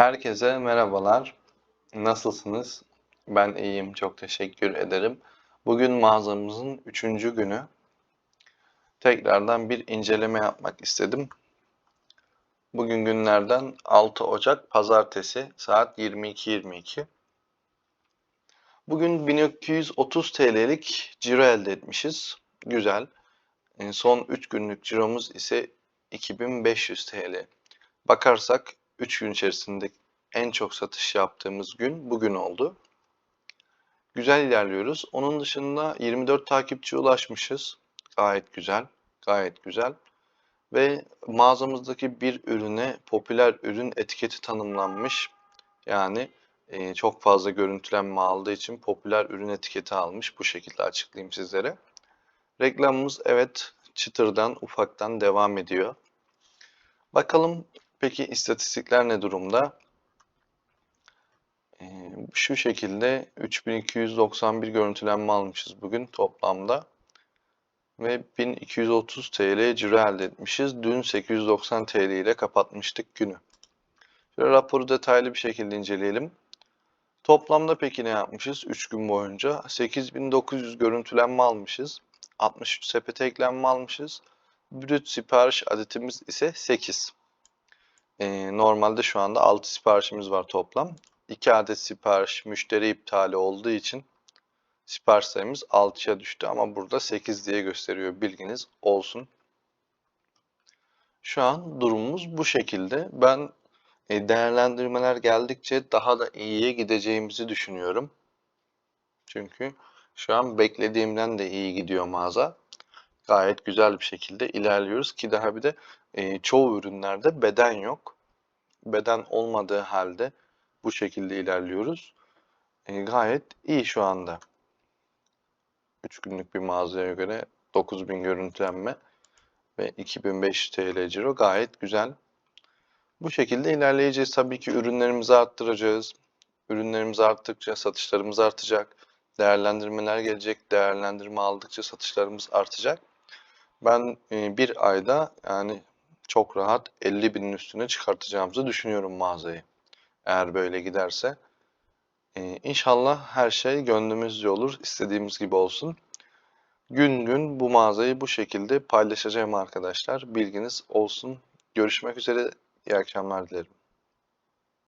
Herkese merhabalar. Nasılsınız? Ben iyiyim, çok teşekkür ederim. Bugün mağazamızın üçüncü günü. Tekrardan bir inceleme yapmak istedim. Bugün günlerden 6 Ocak Pazartesi saat 22.22. Bugün 1230 TL'lik ciro elde etmişiz. Güzel. Son 3 günlük ciromuz ise 2500 TL. Bakarsak 3 gün içerisinde en çok satış yaptığımız gün bugün oldu. Güzel ilerliyoruz. Onun dışında 24 takipçiye ulaşmışız. Gayet güzel. Gayet güzel. Ve mağazamızdaki bir ürüne popüler ürün etiketi tanımlanmış. Yani e, çok fazla görüntülenme aldığı için popüler ürün etiketi almış. Bu şekilde açıklayayım sizlere. Reklamımız evet çıtırdan ufaktan devam ediyor. Bakalım peki istatistikler ne durumda? Ee, şu şekilde 3291 görüntülenme almışız bugün toplamda. Ve 1230 TL ciro elde etmişiz. Dün 890 TL ile kapatmıştık günü. Şöyle raporu detaylı bir şekilde inceleyelim. Toplamda peki ne yapmışız 3 gün boyunca? 8900 görüntülenme almışız. 63 sepete eklenme almışız. Brüt sipariş adetimiz ise 8. Ee, normalde şu anda 6 siparişimiz var toplam. 2 adet sipariş müşteri iptali olduğu için sipariş sayımız 6'ya düştü ama burada 8 diye gösteriyor. Bilginiz olsun. Şu an durumumuz bu şekilde. Ben e, değerlendirmeler geldikçe daha da iyiye gideceğimizi düşünüyorum. Çünkü şu an beklediğimden de iyi gidiyor mağaza. Gayet güzel bir şekilde ilerliyoruz ki daha bir de e, çoğu ürünlerde beden yok. Beden olmadığı halde bu şekilde ilerliyoruz. E, gayet iyi şu anda. 3 günlük bir mağazaya göre 9000 görüntülenme ve 2500 TL ciro gayet güzel. Bu şekilde ilerleyeceğiz. Tabii ki ürünlerimizi arttıracağız. Ürünlerimiz arttıkça satışlarımız artacak. Değerlendirmeler gelecek. Değerlendirme aldıkça satışlarımız artacak. Ben e, bir ayda yani çok rahat 50 binin üstüne çıkartacağımızı düşünüyorum mağazayı. Eğer böyle giderse. E, İnşallah her şey gönlümüzce olur. istediğimiz gibi olsun. Gün gün bu mağazayı bu şekilde paylaşacağım arkadaşlar. Bilginiz olsun. Görüşmek üzere. İyi akşamlar dilerim.